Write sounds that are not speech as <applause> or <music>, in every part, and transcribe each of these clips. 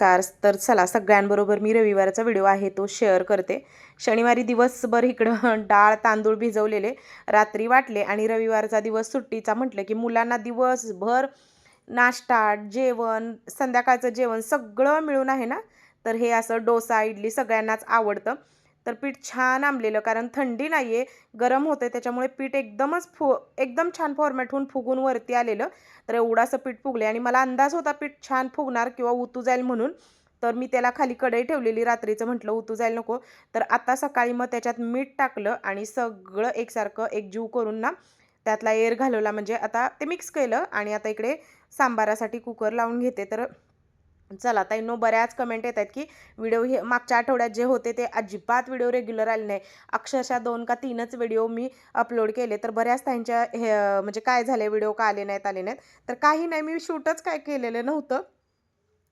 नमस्कार. तर चला सगळ्यांबरोबर मी रविवारचा व्हिडिओ आहे तो शेअर करते. शनिवारी दिवसभर इकडं <laughs> डाळ तांदूळ भिजवलेले रात्री वाटले आणि रविवारचा दिवस सुट्टीचा म्हटलं की मुलांना दिवसभर नाश्ता जेवण संध्याकाळचं जेवण सगळं मिळून आहे ना? तर हे असं डोसा इडली सगळ्यांनाच आवडतं. तर पीठ छान आंबलेलं कारण थंडी नाही आहे गरम होते त्याच्यामुळे पीठ एकदमच फु एकदम छान फॉर्मॅट होऊन फुगून वरती आलेलं. तर एवढासं पीठ फुगले आणि मला अंदाज होता पीठ छान फुगणार किंवा उतू जाईल म्हणून. तर मी त्याला खाली कढई ठेवलेली रात्रीचं म्हटलं उतू जाईल नको. तर आता सकाळी मग त्याच्यात मीठ टाकलं आणि सगळं एकसारखं एकजीव करून ना त्यातला एअर घालवला. म्हणजे आता ते मिक्स केलं आणि आता इकडे सांबारासाठी कुकर लावून घेते. तर चला ताईंनो बऱ्याच कमेंट येत आहेत की व्हिडिओ हे मागच्या आठवड्यात जे होते ते अजिबात व्हिडिओ रेग्युलर आले नाही. अक्षरशः दोन का तीनच व्हिडिओ मी अपलोड केले. तर बऱ्याच त्यांच्या हे म्हणजे काय झाले व्हिडिओ का आले नाहीत आले नाहीत. तर काही नाही मी शूटच काय केलेलं नव्हतं.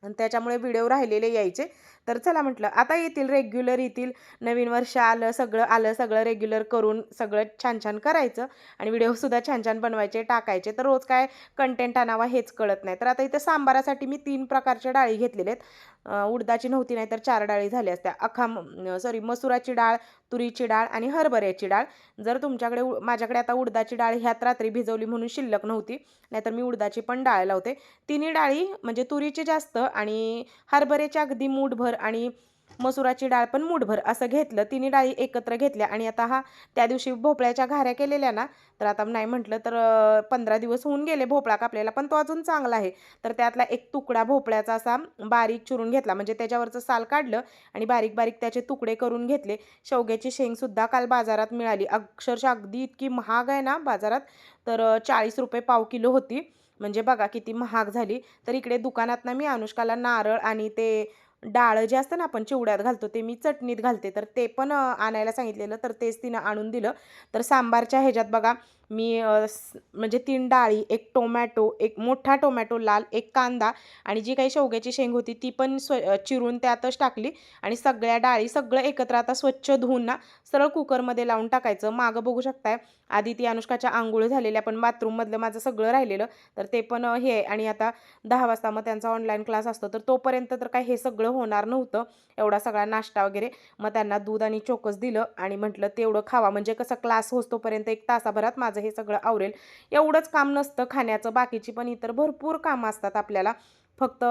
आणि त्याच्यामुळे व्हिडिओ राहिलेले यायचे. तर चला म्हटलं आता येतील रेग्युलर येतील नवीन वर्ष आलं सगळं आलं सगळं रेग्युलर करून सगळं छान छान करायचं आणि व्हिडिओसुद्धा छान छान बनवायचे टाकायचे. तर रोज काय कंटेंट आणावा हेच कळत नाही. तर आता इथं सांबारासाठी मी तीन प्रकारच्या डाळी घेतलेल्या आहेत. उडदाची नव्हती नाही तर चार डाळी झाल्या असत्या. अखा सॉरी मसुराची डाळ तुरीची डाळ आणि हरभऱ्याची डाळ. जर तुमच्याकडे माझ्याकडे आता उडदाची डाळ ह्यात रात्री भिजवली म्हणून शिल्लक नव्हती नाहीतर मी उडदाची पण डाळ लावते. तिन्ही डाळी म्हणजे तुरीची जास्त आणि हरभऱ्याची अगदी मूठभर आणि मसुराची डाळ पण मूठभर असं घेतलं. तिन्ही डाळी एकत्र घेतल्या आणि आता हा त्या दिवशी भोपळ्याच्या घाऱ्या केलेल्या ना तर आता नाही म्हटलं तर पंधरा दिवस होऊन गेले भोपळा कापलेला पण तो अजून चांगला आहे. तर त्यातला एक तुकडा भोपळ्याचा असा बारीक चिरून घेतला म्हणजे त्याच्यावरचं साल काढलं आणि बारीक बारीक त्याचे तुकडे करून घेतले. शेवग्याची शेंगसुद्धा काल बाजारात मिळाली. अक्षरशः अगदी इतकी महाग आहे ना बाजारात. तर चाळीस रुपये पाव किलो होती. म्हणजे बघा किती महाग झाली. तर इकडे दुकानात ना मी अनुष्काला नारळ आणि ते डाळ जे असतं ना आपण चिवड्यात घालतो ते मी चटणीत घालते. तर ते पण आणायला सांगितलेलं तर तेच तिनं आणून दिलं. तर सांबारच्या ह्याच्यात बघा मी म्हणजे तीन डाळी एक टोमॅटो एक मोठा टोमॅटो लाल एक कांदा आणि जी काही शेवग्याची शेंग होती ती पण स्व चिरून त्यातच टाकली आणि सगळ्या डाळी सगळं एकत्र आता स्वच्छ धुवून ना सरळ कुकरमध्ये लावून टाकायचं. मागं बघू शकताय आधी ती अनुष्काच्या आंघोळ झालेल्या पण बाथरूममधलं माझं सगळं राहिलेलं. तर ते पण हे आणि आता दहा वाजता मग त्यांचा ऑनलाईन क्लास असतो तर तोपर्यंत तर काय हे सगळं होणार नव्हतं. एवढा सगळा नाश्ता वगैरे. मग त्यांना दूध आणि चोकस दिलं आणि म्हटलं तेवढं खावा. म्हणजे कसं क्लास होतोपर्यंत एक तासाभरात माझं हे सगळं आवरेल. एवढंच काम नसतं खाण्याचं. बाकीची पण इतर भरपूर कामं असतात आपल्याला. फक्त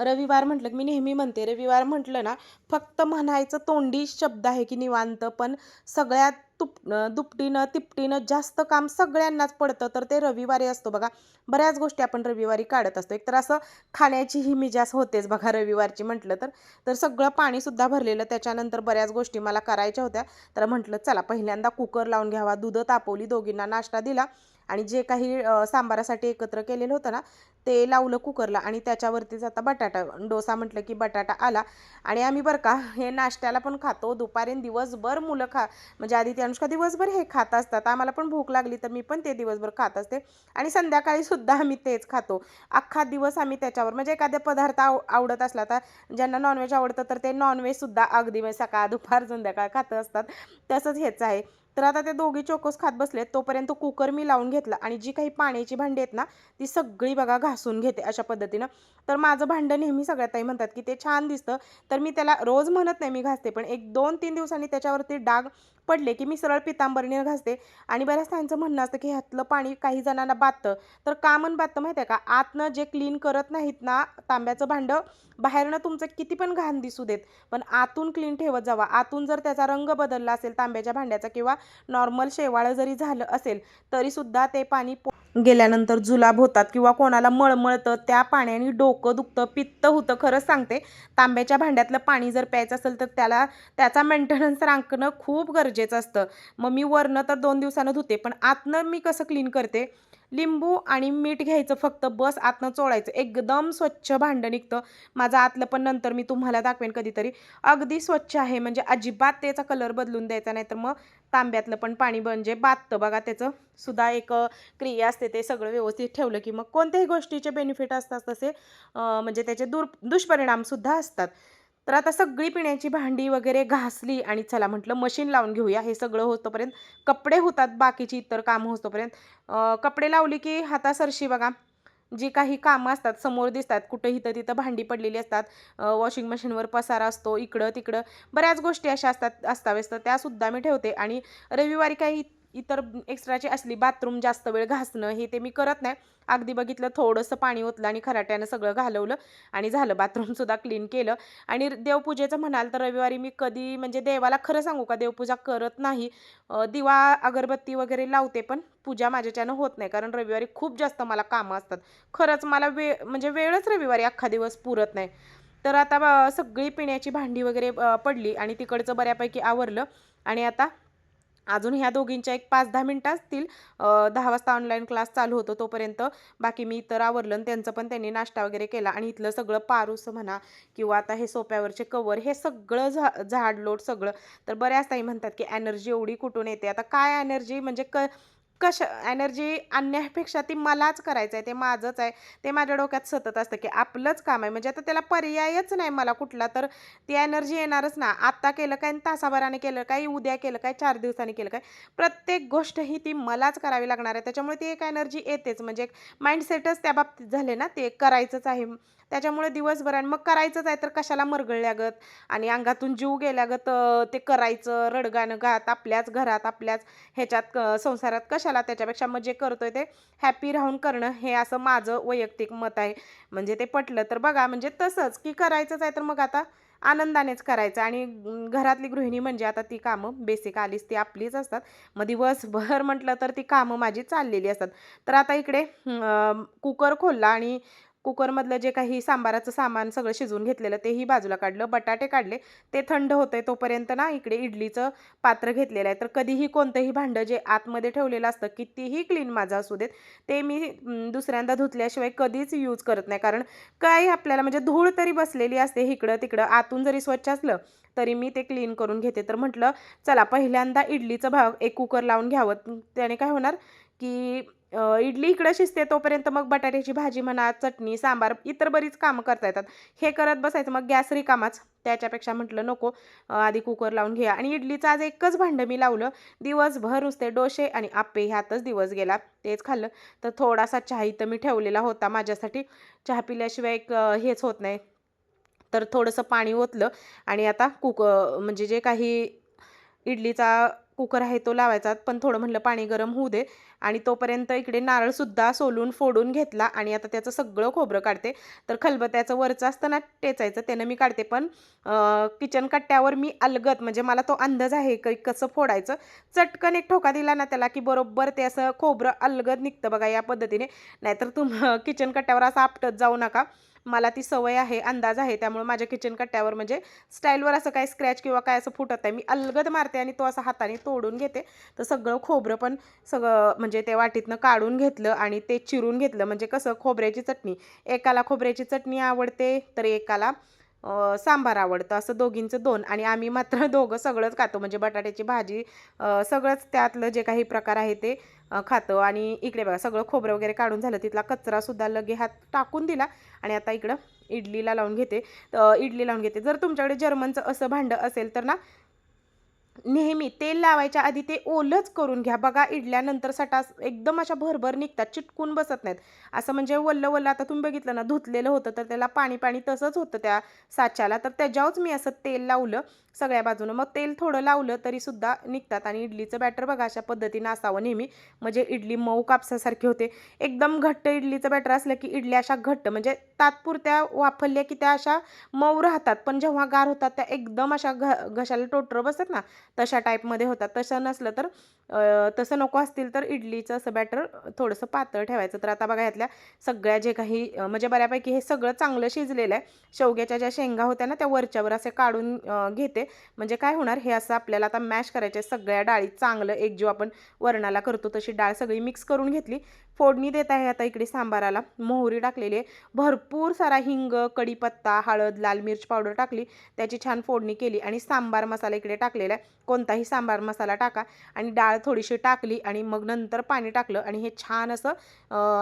रविवार म्हटलं की मी नेहमी म्हणते रविवार म्हटलं ना फक्त म्हणायचं तोंडी शब्द आहे की निवांत पण सगळ्यात तुप दुपटीनं तिपटीनं जास्त काम सगळ्यांनाच पडतं तर ते रविवारी असतो बघा. बऱ्याच गोष्टी आपण रविवारी काढत असतो. एक तर असं खाण्याची ही मिजास होतेच बघा रविवारची म्हटलं तर. तर सगळं पाणीसुद्धा भरलेलं त्याच्यानंतर बऱ्याच गोष्टी मला करायच्या होत्या. तर म्हटलं चला पहिल्यांदा कुकर लावून घ्यावा दूध तापवली दोघींना नाश्ता दिला. आणि जे काही सांबारासाठी एकत्र केलेलं होतं ना ते लावलं कुकरला आणि त्याच्यावरतीच आता बटाटा डोसा म्हटलं की बटाटा आला. आणि आम्ही बरं का हे नाश्त्याला पण खातो. दुपारी दिवसभर मुलं खा म्हणजे आधी ते अनुष्का दिवसभर हे खात असतात. आम्हाला पण भूक लागली तर मी पण ते दिवसभर खात असते. आणि संध्याकाळी सुद्धा आम्ही तेच खातो. अख्खा दिवस आम्ही त्याच्यावर म्हणजे एखाद्या पदार्थ आव आवडत असला तर ज्यांना नॉनव्हेज आवडतं तर ते नॉनव्हेजसुद्धा अगदी म्हणजे सकाळ दुपार संध्याकाळ खात असतात. तसंच हेच आहे. तर आता ते दोघी चोकोस खात बसलेत. तोपर्यंत कुकर मी लावून घेतला आणि जी काही पाण्याची भांडी आहेत ना ती सगळी बघा घासून घेते अशा पद्धतीनं. तर माझं भांडं नेहमी सगळ्यात ताई म्हणतात की ते छान दिसतं. तर मी त्याला रोज म्हणत नाही मी घासते पण एक दोन तीन दिवसांनी त्याच्यावरती डाग पडले की मी सरळ पितांबरीने घासते. आणि बऱ्याच त्यांचं म्हणणं असतं की ह्यातलं पाणी काही जणांना बाततं तर का म्हण बाततं माहिती आहे का? आतनं जे क्लीन करत नाहीत ना तांब्याचं भांडं बाहेरनं तुमचं किती पण घाण दिसू देत पण आतून क्लीन ठेवत जावा. आतून जर त्याचा रंग बदलला असेल तांब्याच्या भांड्याचा किंवा नॉर्मल शेवाळं जरी झालं असेल तरीसुद्धा ते पाणी गेल्यानंतर जुलाब होतात किंवा कोणाला मळमळतं त्या पाण्याने डोकं दुखतं पित्त होतं खरंच सांगते. तांब्याच्या भांड्यातलं पाणी जर प्यायचं असेल तर त्याला त्याचा मेंटेनन्स राखणं खूप गरजेचं असतं. मग मी वरनं तर दोन दिवसानं धुते पण आतनं मी कसं क्लीन करते? लिंबू आणि मीठ घ्यायचं फक्त बस आतनं चोळायचं. एकदम स्वच्छ भांडं निघतं. माझं आतलं पण नंतर मी तुम्हाला दाखवेन कधीतरी. अगदी स्वच्छ आहे म्हणजे अजिबात त्याचा कलर बदलून द्यायचा नाही तर मग तांब्यातलं पण पाणी म्हणजे बाततं बघा त्याचं. सुद्धा एक क्रिया असते ते सगळं व्यवस्थित ठेवलं की मग कोणत्याही गोष्टीचे बेनिफिट असतात तसे म्हणजे त्याचे दुर दुष्परिणामसुद्धा असतात. तर आता सगळी पिण्याची भांडी वगैरे घासली आणि चला म्हटलं मशीन लावून घेऊया. हे सगळं होतोपर्यंत कपडे होतात बाकीची इतर कामं होतोपर्यंत. कपडे लावली की हातासरशी बघा. जी काही कामं असतात समोर दिसतात कुठं इथं तिथं भांडी पडलेली असतात वॉशिंग मशीनवर पसारा असतो इकडं तिकडं बऱ्याच गोष्टी अशा असतात अस्ताव्यस्त त्यासुद्धा मी ठेवते. आणि रविवारी काही इतर एक्स्ट्राची असली बाथरूम जास्त वेळ घासणं हे ते मी करत नाही. अगदी बघितलं थोडंसं पाणी ओतलं आणि खराट्यानं सगळं घालवलं आणि झालं बाथरूमसुद्धा क्लीन केलं. आणि देवपूजेचं म्हणाल तर रविवारी मी कधी म्हणजे देवाला खरं सांगू का देवपूजा करत नाही. दिवा अगरबत्ती वगैरे लावते पण पूजा माझ्याच्यानं होत नाही. कारण रविवारी खूप जास्त मला कामं असतात. खरंच मला वेळ म्हणजे वेळच रविवारी अख्खा दिवस पुरत नाही. तर आता सगळी पिण्याची भांडी वगैरे पडली आणि तिकडचं बऱ्यापैकी आवरलं. आणि आता अजून ह्या दोघींच्या एक पाच दहा मिनटं असतील. दहा वाजता ऑनलाईन क्लास चालू होतो तोपर्यंत. बाकी मी इतर आवरलं आणि त्यांचं पण त्यांनी नाश्ता वगैरे केला आणि इथलं सगळं पारूस म्हणा किंवा आता हे सोप्यावरचे कवर हे सगळं झा झाडलोट सगळं. तर बऱ्याच ताई म्हणतात की एनर्जी एवढी कुठून येते? आता काय एनर्जी म्हणजे क कशा एनर्जी आणण्यापेक्षा ती मलाच करायचं आहे ते माझंच आहे. ते माझ्या डोक्यात सतत असतं की आपलंच काम आहे. म्हणजे आता त्याला पर्यायच नाही मला कुठला तर. ती एनर्जी येणारच ना. आत्ता केलं काय आणि तासाभराने केलं काय उद्या केलं काय चार दिवसांनी केलं काय? प्रत्येक गोष्ट ही ती मलाच करावी लागणार आहे. त्याच्यामुळे ती एक एनर्जी येतेच. म्हणजे एक माइंडसेटच त्या बाबतीत झाले ना ते करायचंच आहे. त्याच्यामुळे दिवसभर आणि मग करायचंच आहे तर कशाला मरगळल्यागत? आणि अंगातून जीव गेल्यागत ते करायचं रडगाणं गात आपल्याच घरात आपल्याच ह्याच्यात क- संसारात कशाला त्याच्यापेक्षा मग जे करतोय ते हॅपी राहून करणं हे असं माझं वैयक्तिक मत आहे. म्हणजे ते पटलं तर बघा म्हणजे तसंच की करायचंच आहे तर मग आता आनंदानेच करायचं. आणि घरातली गृहिणी म्हणजे आता ती कामं बेसिक आलीच ती आपलीच असतात. मग दिवसभर म्हटलं तर ती कामं माझी चाललेली असतात. तर आता इकडे कुकर खोलला आणि कुकरमधलं जे काही सांबाराचं सामान सगळं शिजवून घेतलेलं तेही बाजूला काढलं बटाटे काढले ते थंड होते तोपर्यंत ना इकडे इडलीचं पात्र घेतलेलं आहे. तर कधीही कोणतंही भांडं जे आतमध्ये ठेवलेलं असतं कितीही क्लीन माझं असू देत ते मी दुसऱ्यांदा धुतल्याशिवाय कधीच यूज करत नाही. कारण काय आपल्याला म्हणजे धूळ तरी बसलेली असते इकडं तिकडं आतून जरी स्वच्छ असलं तरी मी ते क्लीन करून घेते. तर म्हटलं चला पहिल्यांदा इडलीचं भाग एक कुकर लावून घ्यावं. त्याने काय होणार की इडली इकडं शिजते तोपर्यंत मग बटाट्याची भाजी म्हणा चटणी सांबार इतर बरीच कामं करता येतात. हे करत बसायचं मग गॅस रिकामाच. त्याच्यापेक्षा म्हटलं नको आधी कुकर लावून घ्या. आणि इडलीचं आज एकच भांडं मी लावलं. दिवसभर नुसते डोसे आणि आप्पे ह्यातच दिवस गेला. तेच खाल्लं. तर थोडासा चहा इथं मी ठेवलेला होता माझ्यासाठी. चहा पिल्याशिवाय एक हेच होत नाही. तर थोडंसं पाणी ओतलं आणि आता कुक म्हणजे जे काही इडलीचा कुकर आहे तो लावायचा. पण थोडं म्हणलं पाणी गरम होऊ दे. आणि तोपर्यंत इकडे नारळसुद्धा सोलून फोडून घेतला आणि आता त्याचं सगळं खोबरं काढते. तर खलबत्याचं वरचं असतं ना टेचायचं त्यानं मी काढते. पण किचन कट्ट्यावर मी अलगत म्हणजे मला तो अंदाज आहे की कसं फोडायचं. चटकन एक ठोका दिला ना त्याला की बरोबर ते असं खोबरं अलगद निघतं बघा या पद्धतीने. नाहीतर तुम <laughs> किचन कट्ट्यावर असं आपटत जाऊ नका. मला ती सवय आहे अंदाज आहे. त्यामुळे माझ्या किचन कट्ट्यावर म्हणजे स्टाईलवर असं काय स्क्रॅच किंवा काय असं फुटत आहे मी अलगद मारते आणि तो असं हाताने तोडून घेते. तर सगळं खोबरं पण सगळं म्हणजे म्हणजे ते वाटीतनं काढून घेतलं आणि ते चिरून घेतलं. म्हणजे कसं खोबऱ्याची चटणी. एकाला खोबऱ्याची चटणी आवडते तर एकाला सांबार आवडतं. असं दोघींचं दोन. आणि आम्ही मात्र <laughs> दोघं सगळंच खातो. म्हणजे बटाट्याची भाजी सगळंच त्यातलं जे काही प्रकार आहे ते खातो. आणि इकडे बघा सगळं खोबरं वगैरे काढून झालं. तिथला कचरासुद्धा लगे हात टाकून दिला. आणि आता इकडं इडलीला लावून घेते. इडली लावून घेते. जर तुमच्याकडे जर्मनचं असं भांडं असेल तर ना नेहमी तेल लावायच्या आधी ते ओलच करून घ्या. बघा इडल्यानंतर सटा एकदम अशा भरभर निघतात चिटकून बसत नाहीत. असं म्हणजे वल्ल वल्ल आता तुम्ही बघितलं ना धुतलेलं होतं तर त्याला पाणी पाणी तसंच होतं त्या साच्याला. तर त्याच्यावरच मी असं तेल लावलं सगळ्या बाजूनं. मग तेल थोडं लावलं तरीसुद्धा निघतात. आणि इडलीचं बॅटर बघा अशा पद्धतीनं असावं नेहमी. म्हणजे इडली मऊ कापसासारखी होते. एकदम घट्ट इडलीचं बॅटर असलं की इडल्या अशा घट्ट म्हणजे तात्पुरत्या वाफरल्या की त्या अशा मऊ राहतात. पण जेव्हा गार होतात त्या एकदम अशा घ घशाला टोटर बसतात ना तशा टाईपमध्ये होतात. तसं नसलं तर तसं नको असतील तर इडलीचं असं बॅटर थोडंसं पातळ ठेवायचं. तर आता बघा यातल्या सगळ्या जे काही म्हणजे बऱ्यापैकी हे सगळं चांगलं शिजलेलं आहे. शेवग्याच्या ज्या शेंगा होत्या ना त्या वरच्यावर असे काढून घेते. म्हणजे काय होणार हे असं आपल्याला आता मॅश करायचे सगळ्या डाळी चांगलं एकजीव आपण वरणाला करतो. तशी डाळ सगळी मिक्स करून घेतली. फोडणी देत आहे आता इकडे सांबाराला. मोहरी टाकलेली आहे. भरपूर सारा हिंग कढीपत्ता हळद लाल मिरच पावडर टाकली. त्याची छान फोडणी केली आणि सांबार मसाला इकडे टाकलेला आहे. कोणताही सांबार मसाला टाका. आणि डाळ थोडीशी टाकली आणि मग नंतर पाणी टाकलं आणि हे छान असं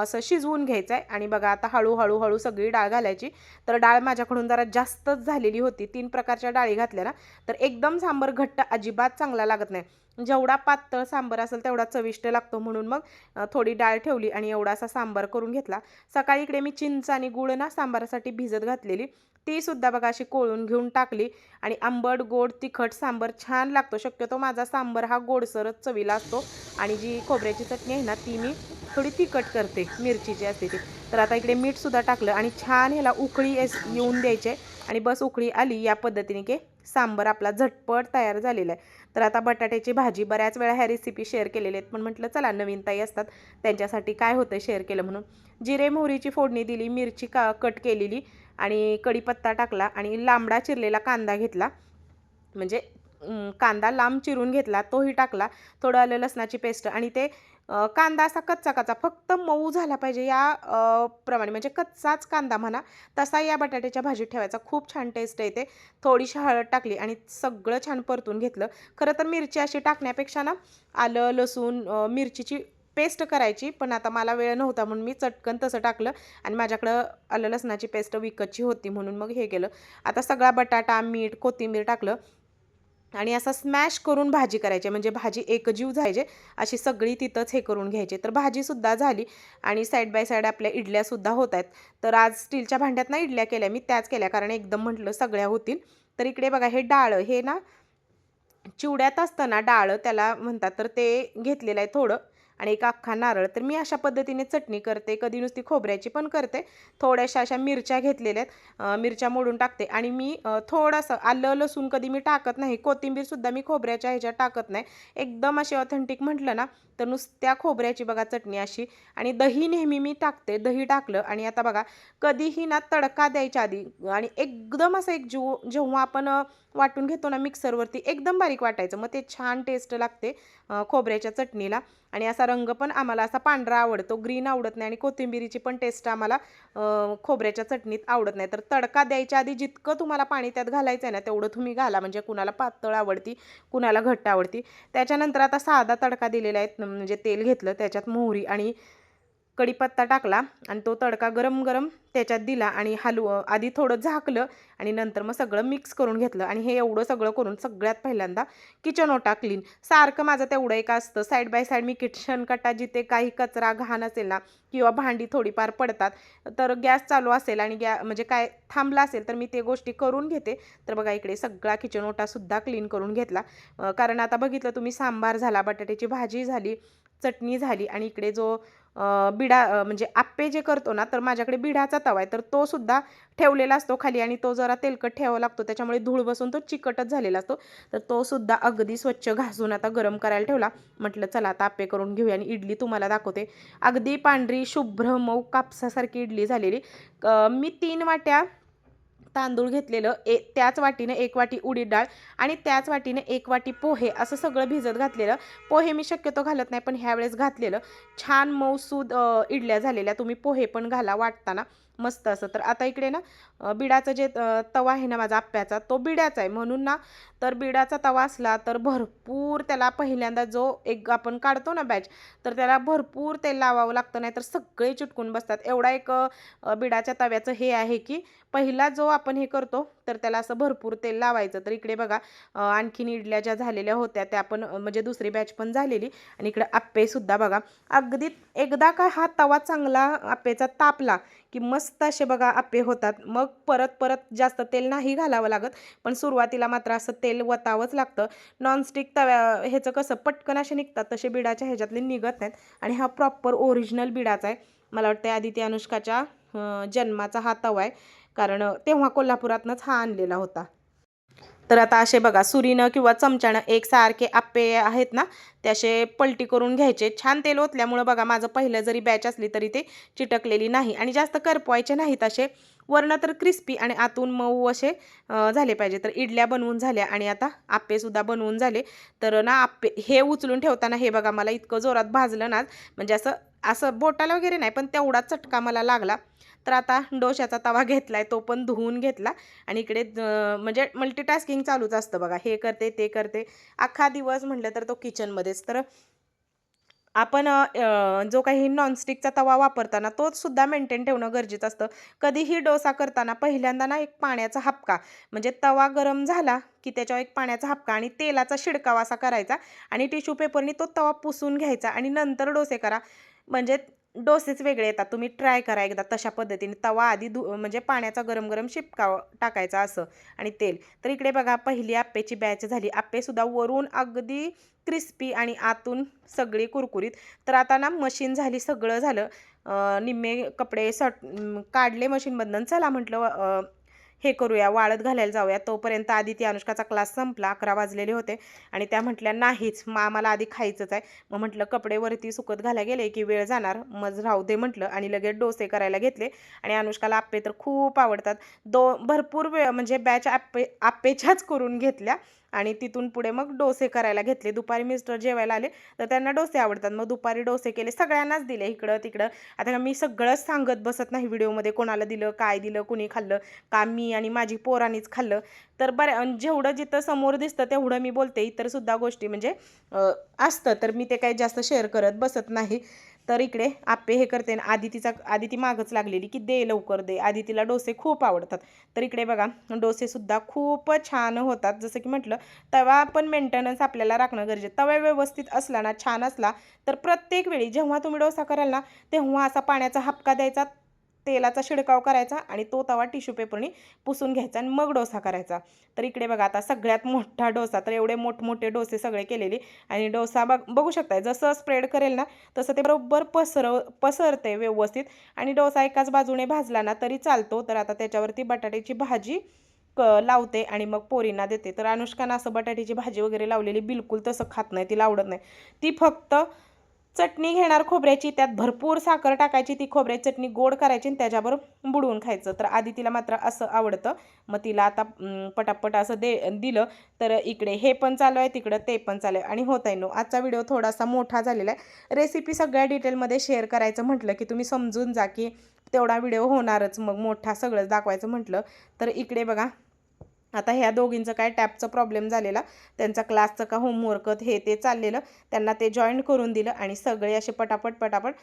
असं शिजवून घ्यायचं आहे आणि बघा आता हळूहळू हळू सगळी डाळ घालायची. तर डाळ माझ्याकडून जरा जास्तच झालेली होती. तीन प्रकारच्या डाळी घातल्या ना. तर एकदम सांबार घट्ट अजिबात चांगला लागत नाही. जेवढा पातळ सांबार असेल तेवढा चविष्ट लागतो म्हणून मग थोडी डाळ ठेवली आणि एवढासा सांबार करून घेतला. सकाळी इकडे मी चिंच आणि गुळ ना सांबारासाठी भिजत घातलेली. ती सुद्धा बघा अशी कोळून घेऊन टाकली आणि आंबट गोड तिखट सांबर छान लागतो. शक्यतो माझा सांबर हा गोडसरच चवीला असतो आणि जी खोबऱ्याची चटणी आहे ना ती मी थोडी तिखट करते मिरचीची असते ती. तर आता इकडे मीठसुद्धा टाकलं आणि छान ह्याला उकळी येस- येऊन द्यायचे. आणि बस उकळी आली या पद्धतीने की सांबर आपला झटपट तयार झालेला आहे. तर आता बटाट्याची भाजी बऱ्याच वेळा ह्या रेसिपी शेअर केलेल्या आहेत. पण म्हटलं चला नवीन ताई असतात त्यांच्यासाठी काय होतं शेअर केलं म्हणून. जिरे मोहरीची फोडणी दिली मिरची का कट केलेली आणि कढीपत्ता टाकला आणि लांबडा चिरलेला कांदा घेतला. म्हणजे कांदा लांब चिरून घेतला तोही टाकला. थोडं आलं लसणाची पेस्ट आणि ते कांदा असा कच्चा कच्चा फक्त मऊ झाला पाहिजे या प्रमाणे. म्हणजे कच्चाच कांदा म्हणा तसा या बटाट्याच्या भाजीत ठेवायचा. खूप छान टेस्ट येते थोडीशी हळद टाकली आणि सगळं छान परतून घेतलं. खरं तर मिरची अशी टाकण्यापेक्षा ना आलं लसूण मिरचीची पेस्ट करायची. पण आता मला वेळ नव्हता म्हणून मी चटकन तसं टाकलं आणि माझ्याकडं आलं लसणाची पेस्ट विकतची होती म्हणून मग हे केलं. आता सगळा बटाटा मीठ कोथिंबीर टाकलं. आणि असं स्मॅश करून भाजी करायची म्हणजे भाजी एकजीव जायचे अशी सगळी तिथंच हे करून घ्यायचे. तर भाजीसुद्धा झाली आणि साईड बाय साईड आपल्या इडल्यासुद्धा होत आहेत. तर आज स्टीलच्या भांड्यात ना इडल्या केल्या मी त्याच केल्या कारण एकदम म्हटलं सगळ्या होतील. तर इकडे बघा हे डाळ हे ना चिवड्यात असतं ना डाळ त्याला म्हणतात तर ते घेतलेलं आहे थोडं. आणि एक अख्खा नारळ. तर मी अशा पद्धतीने चटणी करते. कधी नुसती खोबऱ्याची पण करते. थोड्याशा अशा मिरच्या घेतलेल्या आहेत. मिरच्या मोडून टाकते. आणि मी थोडंसं आलं लसूण कधी मी टाकत नाही. कोथिंबीरसुद्धा मी खोबऱ्याच्या ह्याच्यात टाकत नाही. एकदम अशी ऑथेंटिक म्हटलं ना तर नुसत्या खोबऱ्याची बघा चटणी अशी आणि दही नेहमी मी टाकते दही टाकलं आणि आता बघा कधीही ना तडका द्यायच्या आधी आणि एकदम असं एक जीव जेव्हा आपण वाटून घेतो ना मिक्सरवरती एकदम बारीक वाटायचं. मग ते छान टेस्ट लागते खोबऱ्याच्या चटणीला आणि असा रंग पण आम्हाला असा पांढरा आवडतो. ग्रीन आवडत नाही आणि कोथिंबिरीची पण टेस्ट आम्हाला खोबऱ्याच्या चटणीत आवडत नाही. तर तडका द्यायच्या आधी जितकं तुम्हाला पाणी त्यात घालायचं आहे ना तेवढं तुम्ही घाला. म्हणजे कुणाला पातळ आवडती कुणाला घट्ट आवडती. त्याच्यानंतर आता साधा तडका दिलेला आहे. म्हणजे तेल घेतलं त्याच्यात मोहरी आणि कढीपत्ता टाकला आणि तो तडका गरम गरम त्याच्यात दिला आणि हलव आधी थोडं झाकलं आणि नंतर मग सगळं मिक्स करून घेतलं. आणि हे एवढं सगळं करून सगळ्यात पहिल्यांदा किचन ओटा क्लीन सारखं माझं तेवढं एक असतं. साईड बाय साईड मी किचन कटा जिथे काही कचरा घाण असेल ना किंवा भांडी थोडीफार पडतात तर गॅस चालू असेल आणि गॅ म्हणजे काय थांबला असेल तर मी ते गोष्टी करून घेते. तर बघा इकडे सगळा किचन ओटासुद्धा क्लीन करून घेतला. कारण आता बघितलं तुम्ही सांबार झाला बटाट्याची भाजी झाली चटणी झाली आणि इकडे जो बिडा म्हणजे आप्पे जे करतो ना तर माझ्याकडे बिडाचा तवा आहे. तर तो सुद्धा ठेवलेला असतो खाली आणि तो जरा तेलकट ठेवावा लागतो. त्याच्यामुळे धूळ बसून तो चिकटच झालेला असतो. तर तो सुद्धा अगदी स्वच्छ घासून आता गरम करायला ठेवला. म्हटलं चला आता आप्पे करून घेऊया आणि इडली तुम्हाला दाखवते. अगदी पांढरी शुभ्र मऊ कापसासारखी इडली झालेली. मी तीन वाट्या तांदूळ घेतलेलं ए त्याच वाटीने एक वाटी उडीद डाळ आणि त्याच वाटीने एक वाटी पोहे असं सगळं भिजत घातलेलं. पोहे मी शक्यतो घालत नाही पण ह्यावेळेस घातलेलं. छान मऊसूद इडल्या झालेल्या तुम्ही पोहे पण घाला वाटताना. मस्त असं. तर आता इकडे ना बिडाचं जे तवा आहे ना माझा आप्प्याचा तो बिड्याचा आहे. म्हणून ना तर बिडाचा तवा असला तर भरपूर त्याला पहिल्यांदा जो एक आपण काढतो ना बॅच तर त्याला भरपूर तेल लावावं लागतं. नाही तर सगळे चिटकून बसतात. एवढा एक बिडाच्या तव्याचं हे आहे की पहिला जो आपण हे करतो तर त्याला असं भरपूर तेल लावायचं. तर इकडे बघा आणखीन इडल्या ज्या झालेल्या होत्या त्या पण म्हणजे दुसरी बॅच पण झालेली. आणि इकडे आप्पेसुद्धा बघा. अगदी एकदा का हा तवा चांगला आप्पेचा तापला की मस्त असे बघा आप्पे होतात. मग परत परत जास्त तेल नाही घालावं लागत. पण सुरुवातीला मात्र असं तेल वतावंच लागतं. नॉनस्टिक तव्या ह्याचं कसं पटकन असे निघतात तसे बिडाच्या ह्याच्यातले निघत नाहीत. आणि हा प्रॉपर ओरिजिनल बिडाचा आहे. मला वाटतं आदिती अनुष्काच्या जन्माचा हा तवा आहे. कारण तेव्हा कोल्हापुरातनंच हा आणलेला होता. तर आता असे बघा सुरीनं किंवा चमच्यानं एकसारखे आप्पे आहेत ना ते असे पलटी करून घ्यायचे. छान तेल ओतल्यामुळं बघा माझं पहिलं जरी बॅच असली तरी ते चिटकलेली नाही. आणि जास्त करपवायचे नाहीत असे. वरनं तर क्रिस्पी आणि आतून मऊ असे झाले पाहिजे. तर इडल्या बनवून झाल्या आणि आता आप्पेसुद्धा बनवून झाले. तर ना आप्पे हे उचलून ठेवताना हे बघा मला इतकं जोरात भाजलं ना म्हणजे असं असं बोटाला वगैरे नाही पण तेवढा चटका मला लागला. तर आता डोशाचा तवा घेतला आहे तो पण धुवून घेतला. आणि इकडे म्हणजे मल्टीटास्किंग चालूच असतं बघा. हे करते ते करते. अख्खा दिवस म्हटलं तर तो किचनमध्येच तर आपण जो काही नॉनस्टिकचा तवा वापरताना तो सुद्धा मेंटेन ठेवणं गरजेचं असतं. कधीही डोसा करताना पहिल्यांदा ना एक पाण्याचा हापका. म्हणजे तवा गरम झाला की त्याच्यावर एक पाण्याचा हापका आणि तेलाचा शिडकावा असा करायचा आणि टिश्यू पेपरनी तो तवा पुसून घ्यायचा आणि नंतर डोसे करा. म्हणजे डोसेच वेगळे येतात. तुम्ही ट्राय करा एकदा तशा पद्धतीने. तवा आधी धु म्हणजे पाण्याचा गरम गरम शिपका टाकायचा असं आणि तेल. तर इकडे बघा पहिली आप्पेची बॅच झाली. आप्पेसुद्धा वरून अगदी क्रिस्पी आणि आतून सगळी कुरकुरीत. तर आता ना मशीन झाली सगळं झालं. निम्मे कपडे सट काढले मशीनमधनं चला म्हटलं हे करूया वाळत घालायला जाऊया. तोपर्यंत आधी ती अनुष्काचा क्लास संपला अकरा वाजलेले होते. आणि त्या म्हटल्या नाहीच मग आम्हाला आधी खायचंच आहे. मग म्हटलं कपडे वरती सुकत घाला गेले की वेळ जाणार. मग राहू दे म्हटलं आणि लगेच डोसे करायला घेतले. आणि अनुष्काला आप्पे तर खूप आवडतात. दो भरपूर वेळ म्हणजे बॅच आप्पे आप्पेच्याच करून घेतल्या. आणि तिथून पुढे मग डोसे करायला घेतले. दुपारी मिस्टर जेवायला आले तर त्यांना डोसे आवडतात. मग दुपारी डोसे केले सगळ्यांनाच दिले इकडं तिकडं. आता मी सगळंच सांगत बसत नाही व्हिडिओमध्ये कोणाला दिलं काय दिलं कुणी खाल्लं का मी आणि माझी पोरांनीच खाल्लं. तर बऱ्या जेवढं जिथं समोर दिसतं तेवढं मी बोलते. इतरसुद्धा गोष्टी म्हणजे असतं. तर मी ते काही जास्त शेअर करत बसत नाही. तर इकडे आप्पे हे करते आणि आधी तिचा आधी ती मागच लागलेली की दे लवकर दे. आधी तिला डोसे खूप आवडतात. तर इकडे बघा डोसेसुद्धा खूप छान होतात. जसं की म्हटलं तवा पण मेंटेनन्स आपल्याला राखणं गरजेचं. तवा व्यवस्थित असला ना छान असला तर प्रत्येक वेळी जेव्हा तुम्ही डोसा कराल ना तेव्हा असा पाण्याचा हापका द्यायचा तेलाचा शिडकाव करायचा आणि तो तवा टिश्यू पेपरनी पुसून घ्यायचा आणि मग डोसा करायचा. तर इकडे बघा आता सगळ्यात मोठा डोसा तर एवढे मोठमोठे डोसे सगळे केलेले आणि डोसा बघ बघू शकताय जसं स्प्रेड करेल ना तसं ते बरोबर पसरव पसरते व्यवस्थित आणि डोसा एकाच बाजूने भाजला ना तरी चालतो. तर आता त्याच्यावरती बटाट्याची भाजी क लावते आणि मग पोरींना देते. तर अनुष्कानं असं बटाट्याची भाजी वगैरे लावलेली बिलकुल तसं खात नाही तिला आवडत नाही. ती फक्त चटणी घेणार खोबऱ्याची त्यात भरपूर साखर टाकायची ती खोबऱ्याची चटणी गोड करायची आणि त्याच्यावर बुडवून खायचं. तर आधी तिला मात्र असं आवडतं. मग तिला आता पटापट असं दे दिलं तर इकडे हे पण चालू आहे तिकडं ते पण चालू आहे. आणि होत आहे नो आजचा व्हिडिओ थोडासा मोठा झालेला आहे. रेसिपी सगळ्या डिटेलमध्ये शेअर करायचं म्हटलं की तुम्ही समजून जा की तेवढा व्हिडिओ होणारच. मग मोठा सगळंच दाखवायचं म्हटलं. तर इकडे बघा आता ह्या दोघींचं काय टॅपचा प्रॉब्लेम झालेला त्यांचा क्लासचं का होमवर्क हे ते चाललेलं त्यांना ते जॉईन करून दिलं आणि सगळे असे पटापट पटापट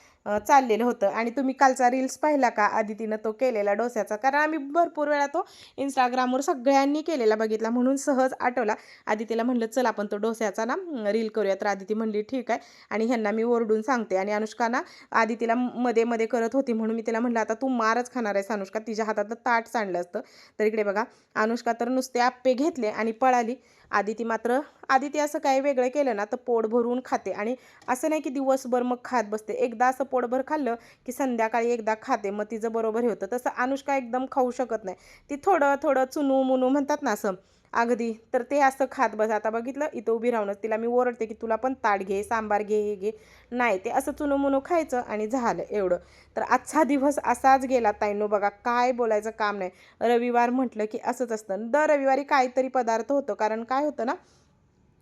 चाललेलं होतं. आणि तुम्ही कालचा रील्स पाहिला का? आदितीनं तो केलेला डोस्याचा. कारण आम्ही भरपूर वेळा तो इंस्टाग्रामवर सगळ्यांनी केलेला बघितला म्हणून सहज आठवला. आदितीला म्हणलं चल आपण तो डोस्याचा ना रील करूया. तर आदिती म्हणली ठीक आहे. आणि ह्यांना मी ओरडून सांगते. आणि अनुष्का ना आदितीला मध्ये मध्ये करत होती म्हणून मी तिला म्हणलं आता तू मारच खाणार आहेस अनुष्का. तिच्या हातात ताट सांडलं असतं. तर इकडे बघा अनुष्का तर नुसते आप्पे घेतले आणि पळाली. आधी ती मात्र आधी ती असं काही वेगळं केलं ना तर पोट भरून खाते. आणि असं नाही की दिवसभर मग खात बसते. एकदा असं पोटभर खाल्लं की संध्याकाळी एकदा खाते. मग तिचं बरोबर हे होतं. तसं अनुष्का एकदम खाऊ शकत नाही. ती थोडं थोडं चुनू मुनू म्हणतात ना असं अगदी. तर ते असं खात बस. आता बघितलं इथं उभी राहूनच तिला मी ओरडते की तुला पण ताट घे सांबार घे हे घे. नाही ते असं चुनूमुनू खायचं आणि झालं एवढं. तर आजचा दिवस असाच गेला ताईंनो. बघा काय बोलायचं काम नाही. रविवार म्हटलं की असंच असतं. दर रविवारी काहीतरी पदार्थ होतो. कारण काय होतं ना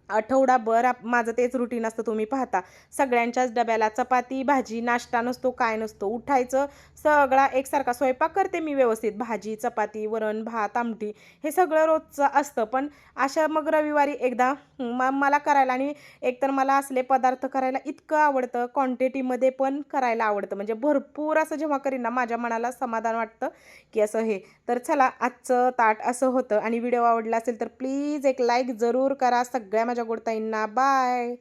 आठवडाभर आप माझं तेच रुटीन असतं तुम्ही पाहता. सगळ्यांच्याच डब्याला चपाती भाजी नाश्ता नसतो काय नसतो. उठायचं सगळा एकसारखा स्वयंपाक करते मी व्यवस्थित. भाजी चपाती वरण भात आमटी हे सगळं रोजचं असतं. पण अशा मग रविवारी एकदा म मला करायला आणि एकतर मला असले पदार्थ करायला इतकं आवडतं क्वांटिटीमध्ये पण करायला आवडतं. म्हणजे भरपूर असं जेव्हा करीन ना माझ्या मनाला समाधान वाटतं की असं हे. तर चला आजचं ताट असं होतं. आणि व्हिडिओ आवडला असेल तर प्लीज एक लाईक जरूर करा. सगळ्या माझ्या गोडताईंना बाय